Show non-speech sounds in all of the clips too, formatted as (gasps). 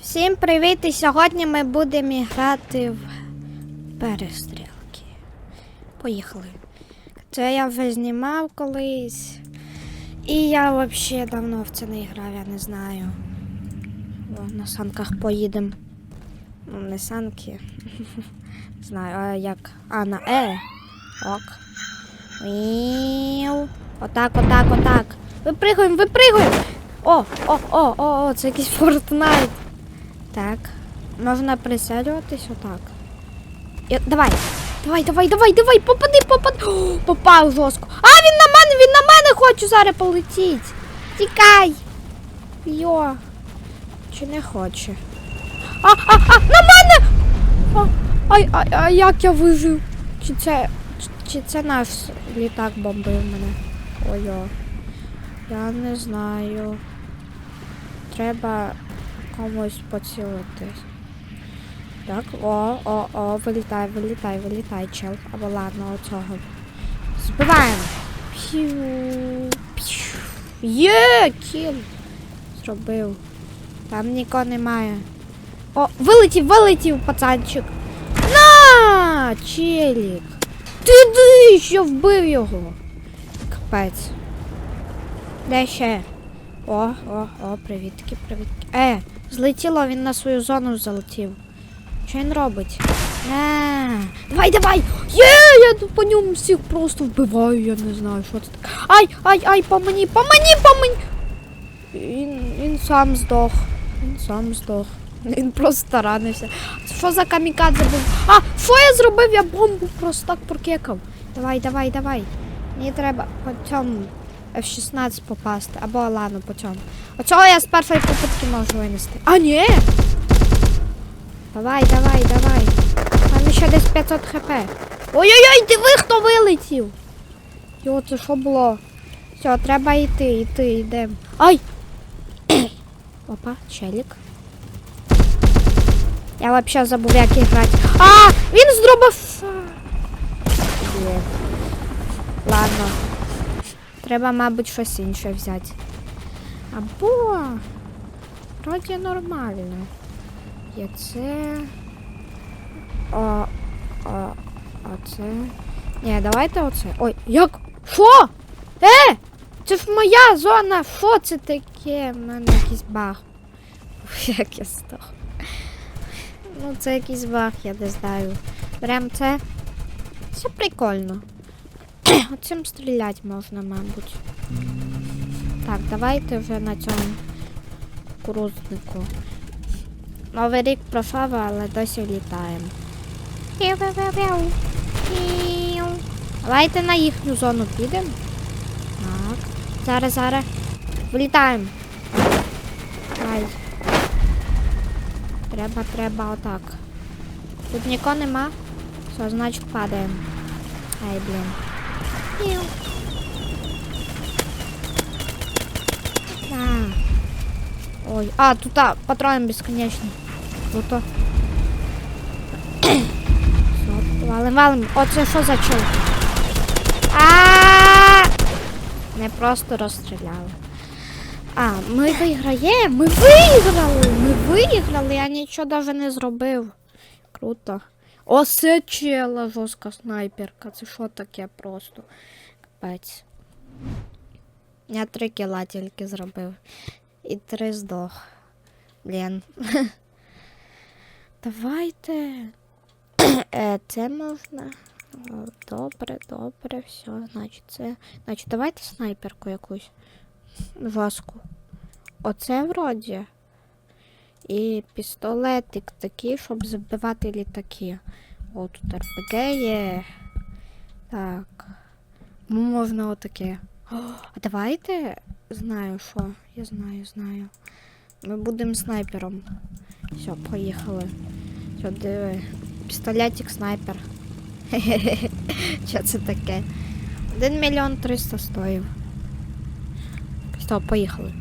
Всім привіт! І сьогодні ми будемо грати в перестрілки. Поїхали. Це я вже знімав колись. І я взагалі давно в це не грав, я не знаю. О, на санках поїдемо. Ну, не санки. (laughs) Знаю, а як. А, на Е. Ок. Віу. Отак, отак, отак. Випригуємо, випригуємо! О, о, о, о, о, це якийсь Фортнайт. Так. Можна прицелюватись отак. І, давай. Давай, давай, давай, давай, попади, попади. О, попав жорстко. А, він на мене, він на мене хоче зараз полетіть. Тікай. Йо. Чи не хоче? А, а, а, на мене! А, ай, ай, а як я вижив? Чи це, чи, чи це наш літак бомбив мене? Ой-о. Я не знаю. Треба комусь поцілитись. Так, о, о, о, вилітай, вилітай, вилітай, чел. Або ладно, оцього. Збиваємо. П'ю, п'ю. Є, кіл. Зробив. Там нікого немає. О, вилетів, вилетів, пацанчик. На, челік. Ти ди, що вбив його. Капець. Де ще? О, о, о, привітки, привітки. Е, злетіло, він на свою зону залетів. Що він робить? Е, давай, давай! Є, я по ньому всіх просто вбиваю, я не знаю, що це таке. Ай, ай, ай, по мені, по мені, по мені. Він, він сам здох. Він сам здох. (laughs) Він просто ранився. Що за камікадзе був? А, що я зробив? Я бомбу просто так прокекав. Давай, давай, давай. Мені треба по цьому F16 попасти. Або ладно, по цьому. Оцього я з першої попитки можу винести. А, ні! Давай, давай, давай. Мене ще десь 500 хп. Ой-ой-ой, диви, хто вилетів. Йо, це що було? Все, треба йти, йти, йдемо. Ай! (coughs) Опа, челік. Я взагалі забув, як грати. А! Він з дробафа. Ладно. Треба, мабуть, щось інше взяти. Або. Вроді нормально. Є це. О, о, оце. Ні, давайте оце. Ой, як? Що? Е! Це ж моя зона! Що це таке? У мене якийсь баг. Як я став. Ну, це якийсь баг, я не знаю. Берем це. Це прикольно. (coughs) Оцим стріляти можна, мабуть. Так, давайте вже на цьому крузнику. Новий рік пройшов, але досі літаємо. Давайте на їхню зону підемо. Так. Зараз, зараз. Вилітаємо. Давай. Треба, треба отак. Тут нікого нема. Все, значить падаємо. Ай, блін. А. Ой, а, тут а, патрон безконечний. Круто. Все, валим, валим. Оце що за чол? А! Не просто розстріляли. А, ми виграємо! Ми виграли! Ми виграли! Я нічого навіть не зробив. Круто. Оце чела жорстка снайперка. Це що таке просто? Капець. Я три кіла тільки зробив. І три здох. Блін. (laughs) Давайте. (coughs) е, це можна. Добре, добре, все. Значить, це. Значить, давайте снайперку якусь. Жорстку. Оце вроді. І пістолетик такий, щоб забивати літаки. О, тут РПГ є. Так. Ну, Можна отаке. А давайте. Знаю, що. Я знаю, знаю. Ми будемо снайпером. Все, поїхали. Все, диви. Пістолетик снайпер. (laughs) Що це таке? 1 мільйон 300 стоїв. Все, поїхали.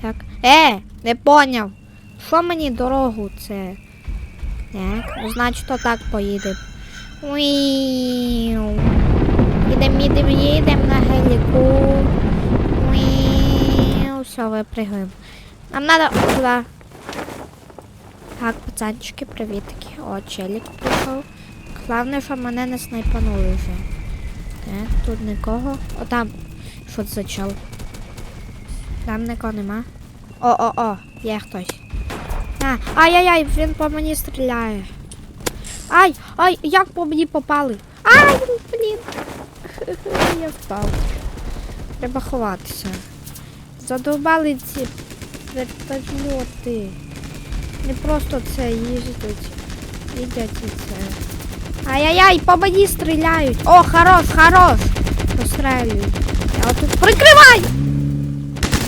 Так. Е, не поняв. Що мені дорогу це? Так, ну значить так поїде. Уіу. Їдем, їдем, їдем на геліку. Уіу. Все, випрыгуємо. Нам надо туди. Так, пацанчики, привітки. О, челік прийшов. Головне, що мене не снайпанули вже. Так, тут нікого. О, там. Що це за чел? Там нікого нема. О-о-о, є хтось. Ай-яй-яй, він по мені стріляє. Ай, ай, як по мені попали? Ай, блін. (laughs) Я впав. Треба ховатися. Задовбали ці вертольоти. Не просто це їздять. Їдять і це. Ай-яй-яй, по мені стріляють. О, хорош, хорош. Пострелюють. Я отут прикривай!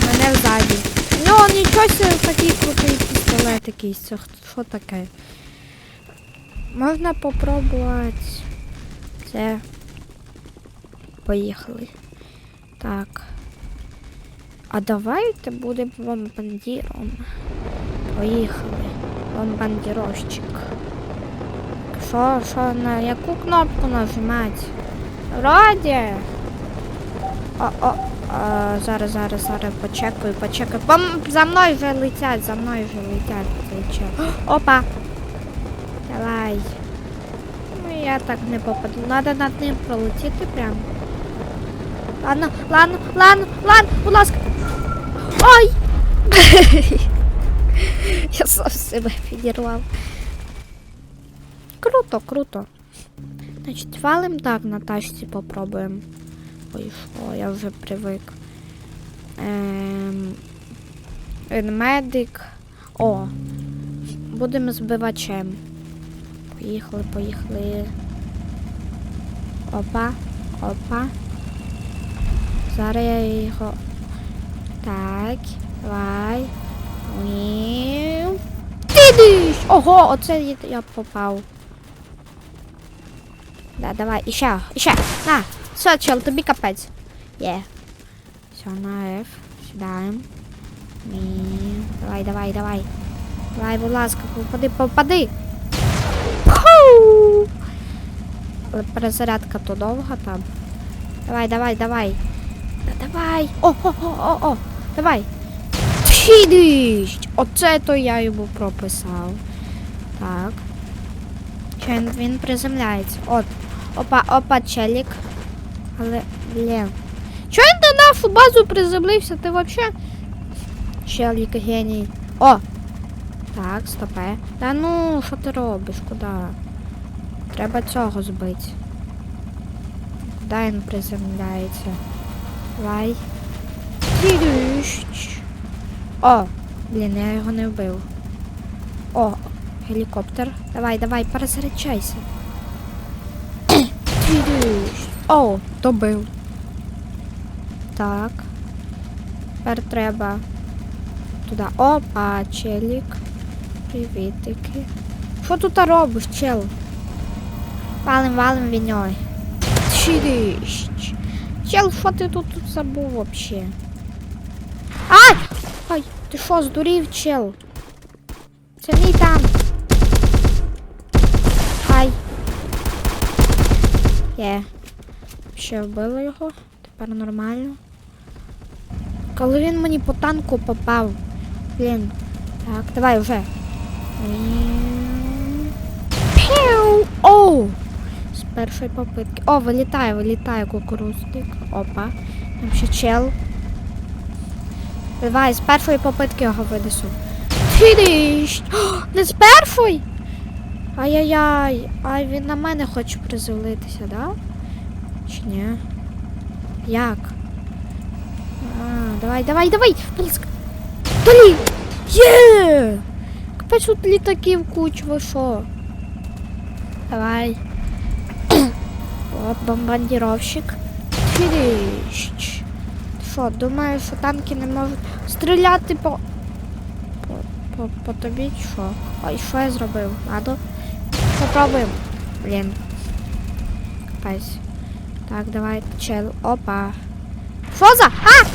Мене ззаді. Ну, нічого себе, такий крутий пістолет якийсь. Це що таке? Можна попробувати. Це. Поїхали. Так. А давайте будемо бомбардіром. Поїхали. Бомбардіровщик. Що, що, на яку кнопку нажимати? Вроді. О, о, зараз, зараз, зараз почекаю, почекаю. Бом... За мною вже летять, за мною вже летять. (gasps) Опа. Давай. Ну я так не попаду. Надо над ним пролетіти прям. Ладно, ладно, ладно, ладно, будь ласка. Ой! (laughs) Я сам себе підірвав. Круто, круто. Значить, валим так на тачці попробуємо. Що, я вже привик. Ем... Медик. О! Будемо збивачем. Поїхали, поїхали. Опа, опа. Зараз я його. Так, давай. Вів. Ти диш! Ого, оце я попав. Да, давай, іще, іще. На, все, чел, тобі капець. Є. Все, на F. Сідаємо. Ні. Давай, давай, давай. Давай, будь ласка, попади, попади. Пху! Але перезарядка то довга там. Давай, давай, давай. Да, давай. О, о, о, о, о. Давай. Тхідищ! Оце то я йому прописав. Так. Він, він приземляється. От. Опа, опа, челік. Але, блін. Чого він на нашу базу приземлився? Ти вообще? Челік геній. О! Так, стопе. Та ну, що ти робиш? Куди? Треба цього збити. Куди він приземляється? Давай. О! Блін, я його не вбив. О, гелікоптер. Давай, давай, перезаряджайся. О, добив. Так. Тепер треба туди. Опа, челік. Привітики. Що тут робиш, чел? Валим, валим від нього. Чел, що ти тут, тут забув вообще? Ай! Ай, ти що, здурів, чел? Це мій там. Ай. Є. Ще вбили його. Тепер нормально. Коли він мені по танку попав. Блін. Так, давай вже. Піу! Оу! З першої попитки. О, вилітає, вилітає кукурузник. Опа. Там ще чел. Давай, з першої попитки його винесу. Фідиш! О, Не з першої? Ай-яй-яй. Ай, він на мене хоче приземлитися, да? Чи ні? Як? А, давай, давай, давай! Далі! Є! Капець тут літаків куч, ви? Давай. (clears throat) О, бомбардировщик. Фідиш. Що, думаєш, що танки не можуть стріляти по. По, по, по тобі чи що? Ой, що я зробив? Ладно. Попробуємо. Блін. Капець. Так, давай, чел. Опа. Що за? А!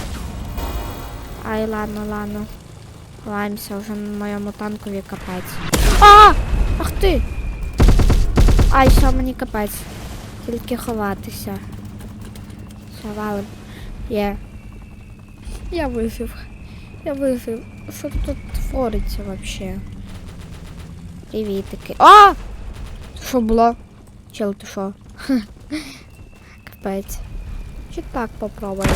Ай, ладно, ладно. Ховаємося вже на моєму танкові капець. А! Ах ти! Ай, що мені капець. Тільки ховатися. Все, валим. Є. Я вижив. Я вижив. Що тут твориться вообще? Привітики. А! Що було? Чел, ти що? Капець. Чи так попробуємо?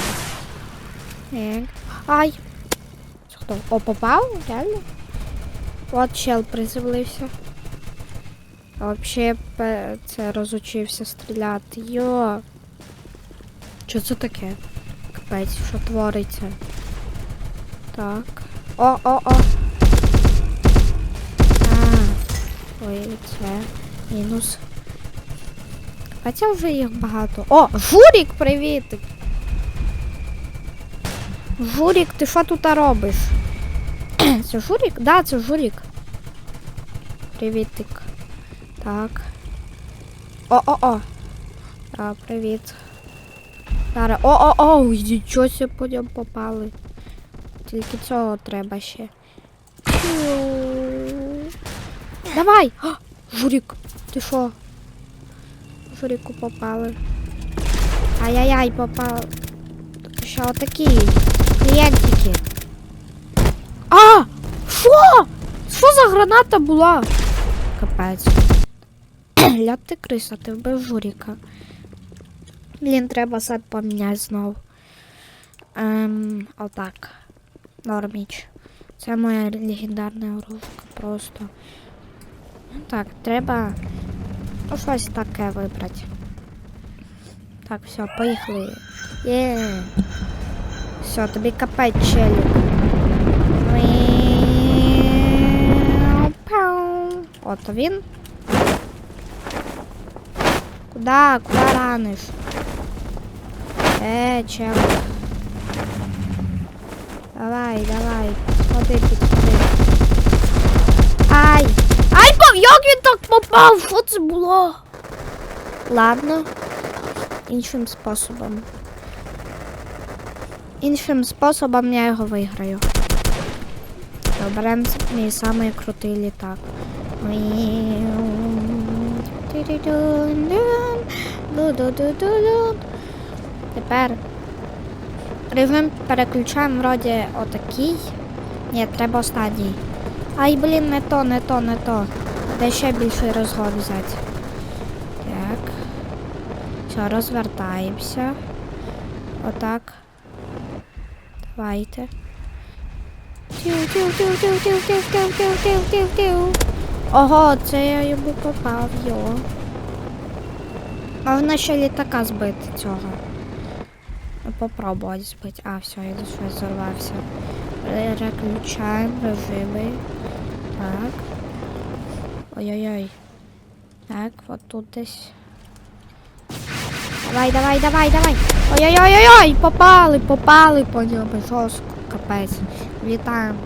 Ек. Ай! Це хто? О, попав? Реально? От чел приземлився. А пе- це розучився стріляти. Йо. Що це таке? Капець, що твориться? Так. О, о, о. А. Ой, це мінус. Хоча вже їх багато. О, Журік, привіт! Журік, ти що тут робиш? (clears throat) Це Журік? Да, це Журік. Привітик. Так. О-о-о. А, привіт. Зараз. О-о-о! Нічого себе по ньому попали. Тільки цього треба ще. Давай! О, Журік, ти що? Журіку попали. Ай-яй-яй, попав. Ще отакі клієнтики. А! Що? Що за граната була? Капець. (clears throat) Ля ти криса, ти вбив журіка. Блін, треба сет поміняти знову. Ем, отак. Норміч. Це моя легендарна оружка просто. Ну Так, треба ну, щось таке вибрати. Так, все, поїхали. Є. Все, тобі капець челік. Мяу, пау. От він. Куда? Куда раниш? Е, чел. Давай, давай. Ходи, підходи. Ай! Було? Ладно. Іншим способом. Іншим способом я його виграю. Беремо мій самий крутий літак. Тепер режим переключаємо вроді отакий. Ні, треба останній. Ай, блін, не то, не то, не то. Де ще більший розгон взяти. Так. Все, розвертаємося. Отак. Давайте. Тю-тю-тю-тю-тю-тю-тю-тю-тю-тю-тю. Ого, це я йому попав, йо. Можна ще літака збити цього. Ну, Попробувати збити. А, все, я щось зорвався. Переключаємо режими. Так. Ой-ой-ой. Так, от тут десь. Давай, давай, давай, давай. Ой-ой-ой-ой-ой! Попали, попали по ньому. Жорстко, капець. Вітаємо.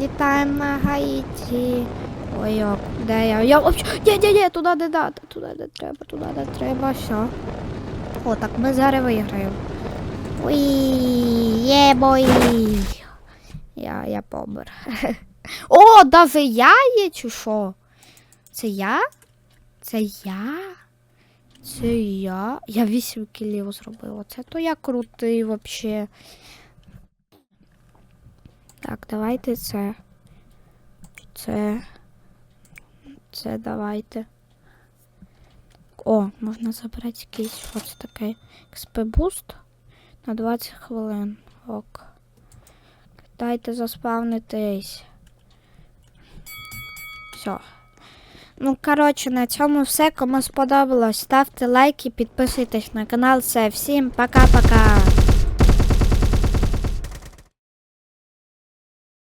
Літаємо на Гаїті. Ой, о, де я? Я вообще. Ні, ні, ні, туди не надо, туди не треба, туди не треба, все. О, так ми зараз виграємо. Уй, є бой. Я, я помер. (laughs) О, даже я є, чи що? Це я? Це я? Це я? Я вісім кілів зробила. Це то я крутий вообще. Так, давайте це. Це. Це давайте. О, можна забрати якийсь. Що це таке? XP Boost на 20 хвилин. Ок. Дайте заспавнитись. Все. Ну, коротше, на цьому все. Кому сподобалось, ставте лайки, підписуйтесь на канал. Все, всім пока-пока.